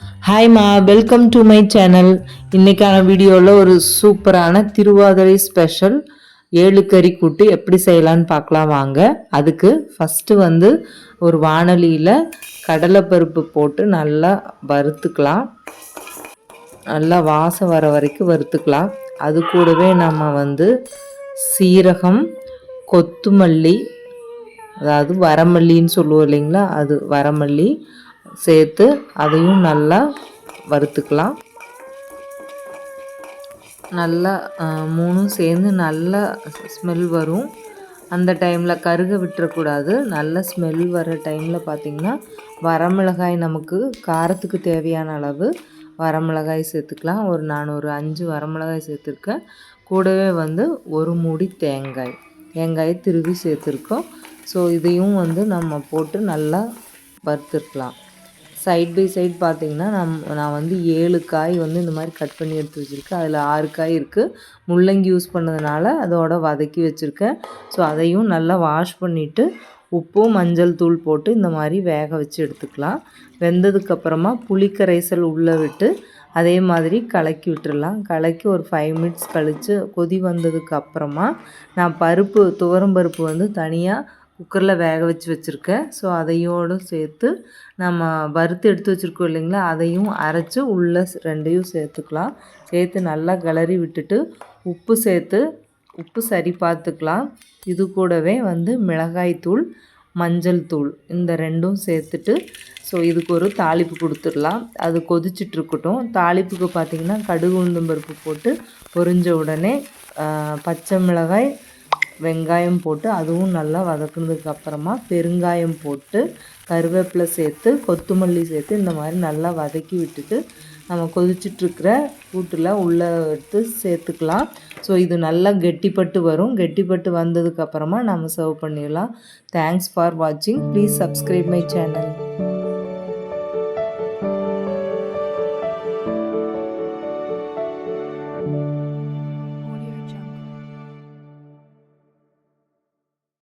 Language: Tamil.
ஹாய்மா வெல்கம் டு மை சேனல் இன்றைக்கான வீடியோவில் ஒரு சூப்பரான திருவாதிரை ஸ்பெஷல் ஏழு கறி கூட்டு எப்படி செய்யலான்னு பார்க்கலாம் வாங்க. அதுக்கு ஃபஸ்ட்டு வந்து ஒரு வாணலியில் கடலைப்பருப்பு போட்டு நல்லா வறுத்துக்கலாம். நல்லா வாசம் வர வரைக்கும் வறுத்துக்கலாம். அது கூடவே நம்ம வந்து சீரகம் கொத்துமல்லி அதாவது வரமல்லின்னு சொல்லுவோம் இல்லைங்களா? அது வரமல்லி சேர்த்து அதையும் நல்லா வறுத்துக்கலாம். நல்லா மூணும் சேர்ந்து நல்லா ஸ்மெல் வரும். அந்த டைமில் கருக விட்டுறக்கூடாது. நல்ல ஸ்மெல் வர டைமில் பார்த்திங்கன்னா வரமிளகாய் நமக்கு காரத்துக்கு தேவையான அளவு வரமிளகாய் சேர்த்துக்கலாம். ஒரு நான் ஒரு அஞ்சு வரமிளகாய் சேர்த்துருக்கேன். கூடவே வந்து ஒரு மூடி தேங்காய். தேங்காயை திருவி சேர்த்துருக்கோம். ஸோ இதையும் வந்து நம்ம போட்டு நல்லா வறுத்துருக்கலாம். சைட் பை சைட் பார்த்திங்கன்னா நம் நான் வந்து ஏழு காய் வந்து இந்த மாதிரி கட் பண்ணி எடுத்து வச்சுருக்கேன். அதில் ஆறு காய் இருக்குது முள்ளங்கி யூஸ் பண்ணதுனால அதோட வதக்கி வச்சுருக்கேன். ஸோ அதையும் நல்லா வாஷ் பண்ணிவிட்டு உப்பு மஞ்சள் தூள் போட்டு இந்த மாதிரி வேக வச்சு எடுத்துக்கலாம். வெந்ததுக்கப்புறமா புளிக்கரைசல் உள்ளே விட்டு அதே மாதிரி கலக்கி விட்டுடலாம் கலக்கி ஒரு ஃபைவ் மினிட்ஸ் கழித்து கொதி வந்ததுக்கு அப்புறமா நான் பருப்பு துவரம் பருப்பு வந்து தனியாக குக்கரில் வேக வச்சு வச்சுருக்கேன். ஸோ அதையோடு சேர்த்து நம்ம வறுத்து எடுத்து வச்சுருக்கோம் இல்லைங்களா? அதையும் அரைச்சி உள்ளே ரெண்டையும் சேர்த்துக்கலாம். சேர்த்து நல்லா கிளறி விட்டுட்டு உப்பு சேர்த்து உப்பு சரி பார்த்துக்கலாம். இது கூடவே வந்து மிளகாய்த்தூள் மஞ்சள் தூள் இந்த ரெண்டும் சேர்த்துட்டு ஸோ இதுக்கு ஒரு தாளிப்பு கொடுத்துடலாம். அது கொதிச்சிட்ருக்கட்டும் தாளிப்புக்கு பார்த்திங்கன்னா கடுகு உளுந்தம்பருப்பு போட்டு பொரிஞ்ச உடனே பச்சை மிளகாய் வெங்காயம் போட்டு அதுவும் நல்லா வதக்குனதுக்கு அப்புறமா பெருங்காயம் போட்டு கருவேப்பிலை சேர்த்து கொத்தமல்லி சேர்த்து இந்த மாதிரி நல்லா வதக்கி விட்டுட்டு நம்ம கொதிச்சிட்ருக்கிற கூட்டில் உள்ளே எடுத்து சேர்த்துக்கலாம். ஸோ இது நல்லா கெட்டிப்பட்டு வரும். கெட்டிப்பட்டு வந்ததுக்கப்புறமா நம்ம சர்வ் பண்ணிடலாம். தேங்க்ஸ் ஃபார் வாட்சிங் ப்ளீஸ் சப்ஸ்கிரைப் மை சேனல்